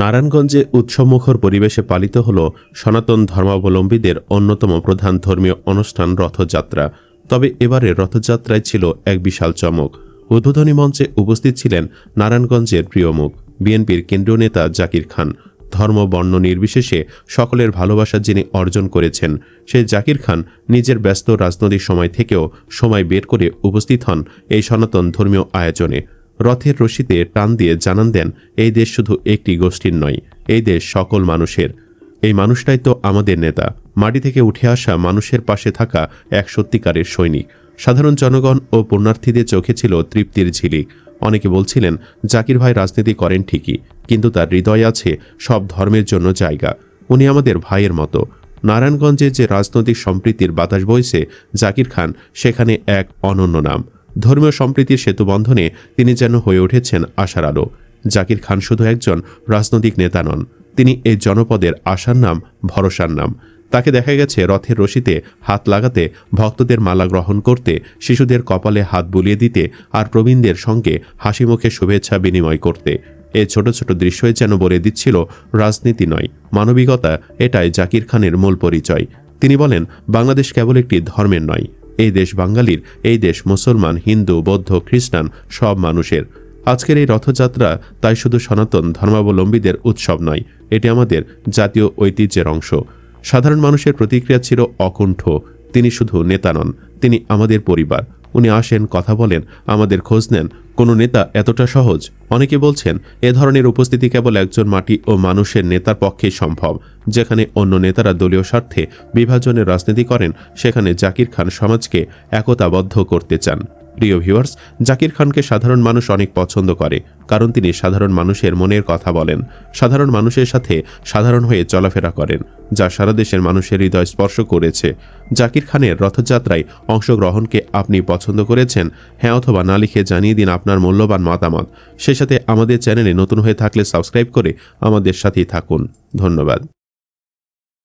নারায়ণগঞ্জে উৎসবমুখর পরিবেশে পালিত হল সনাতন ধর্মাবলম্বীদের অন্যতম প্রধান ধর্মীয় অনুষ্ঠান রথযাত্রা। তবে এবারে রথযাত্রায় ছিল এক বিশাল চমক। উদ্বোধনী মঞ্চে উপস্থিত ছিলেন নারায়ণগঞ্জের প্রিয় মুখ, বিএনপির কেন্দ্রীয় নেতা জাকির খান। ধর্ম, বর্ণ নির্বিশেষে সকলের ভালোবাসা যিনি অর্জন করেছেন, সেই জাকির খান নিজের ব্যস্ত রাজনৈতিক সময় থেকেও সময় বের করে উপস্থিত হন এই সনাতন ধর্মীয় আয়োজনে। রথের রশিতে টান দিয়ে জানান দেন, এই দেশ শুধু একটি গোষ্ঠীর নয়, এই দেশ সকল মানুষের। এই মানুষটাই তো আমাদের নেতা। মাটি থেকে উঠে আসা মানুষের পাশে থাকা এক সত্যিকারের সৈনিক। সাধারণ জনগণ ও পুণ্যার্থীদের চোখে ছিল তৃপ্তির ঝিলিক অনেকে বলছিলেন, জাকির ভাই রাজনীতি করেন ঠিকই, কিন্তু তার হৃদয় আছে সব ধর্মের জন্য জায়গা। উনি আমাদের ভাইয়ের মতো। নারায়ণগঞ্জে যে রাজনৈতিক সম্প্রীতির বাতাস বইছে জাকির খান, সেখানে এক অনন্য নাম। ধর্মীয় সম্প্রীতির সেতুবন্ধনে তিনি যেন হয়ে উঠেছেন আশার আলো। জাকির খান শুধু একজন রাজনৈতিক নেতা নন, তিনি এই জনপদের আশার নাম, ভরসার নাম। তাকে দেখা গেছে রথের রশিতে হাত লাগাতে, ভক্তদের মালা গ্রহণ করতে, শিশুদের কপালে হাত বুলিয়ে দিতে আর প্রবীণদের সঙ্গে হাসি মুখে শুভেচ্ছা বিনিময় করতে। এই ছোট ছোট দৃশ্যই যেন বলে দিচ্ছিল, রাজনীতি নয়, মানবিকতা এটাই জাকির খানের মূল পরিচয়। তিনি বলেন, বাংলাদেশ কেবল একটি ধর্মের নয় এই দেশ বাঙালির, এই দেশ মুসলমান, হিন্দু, বৌদ্ধ, খ্রিস্টান, সব মানুষের। আজকের এই রথযাত্রা তাই শুধু সনাতন ধর্মাবলম্বীদের উৎসব নয়, এটি আমাদের জাতীয় ঐতিহ্যের অংশ। সাধারণ মানুষের প্রতিক্রিয়া ছিল অকুণ্ঠ। তিনি শুধু নেতা নন, তিনি আমাদের পরিবার। উনি আসেন, কথা বলেন, আমাদের খোঁজ নেন। কোনো নেতা এতটা সহজ? অনেকে বলছেন, এ ধরনের উপস্থিতি কেবল একজন মাটি ও মানুষের নেতার পক্ষে সম্ভব, যেখানে অন্য নেতারা দলীয় স্বার্থে বিভাজনের রাজনীতি করেন, সেখানে জাকির খান সমাজকে একতাবদ্ধ করতে চান। প্রিয় ভিউয়ার্স জাকির খানকে সাধারণ মানুষ অনেক পছন্দ করে, কারণ তিনি সাধারণ মানুষের মনের কথা বলেন, সাধারণ মানুষের সাথে সাধারণ হয়ে চলাফেরা করেন, যা সারা দেশের মানুষের হৃদয় স্পর্শ করেছে। জাকির খানের রথযাত্রায় অংশগ্রহণকে আপনি পছন্দ করেছেন? হ্যাঁ অথবা না লিখে জানিয়ে দিন আপনার মূল্যবান মতামত। সেই সাথে আমাদের চ্যানেলে নতুন হয়ে থাকলে সাবস্ক্রাইব করে আমাদের সাথেই থাকুন। ধন্যবাদ।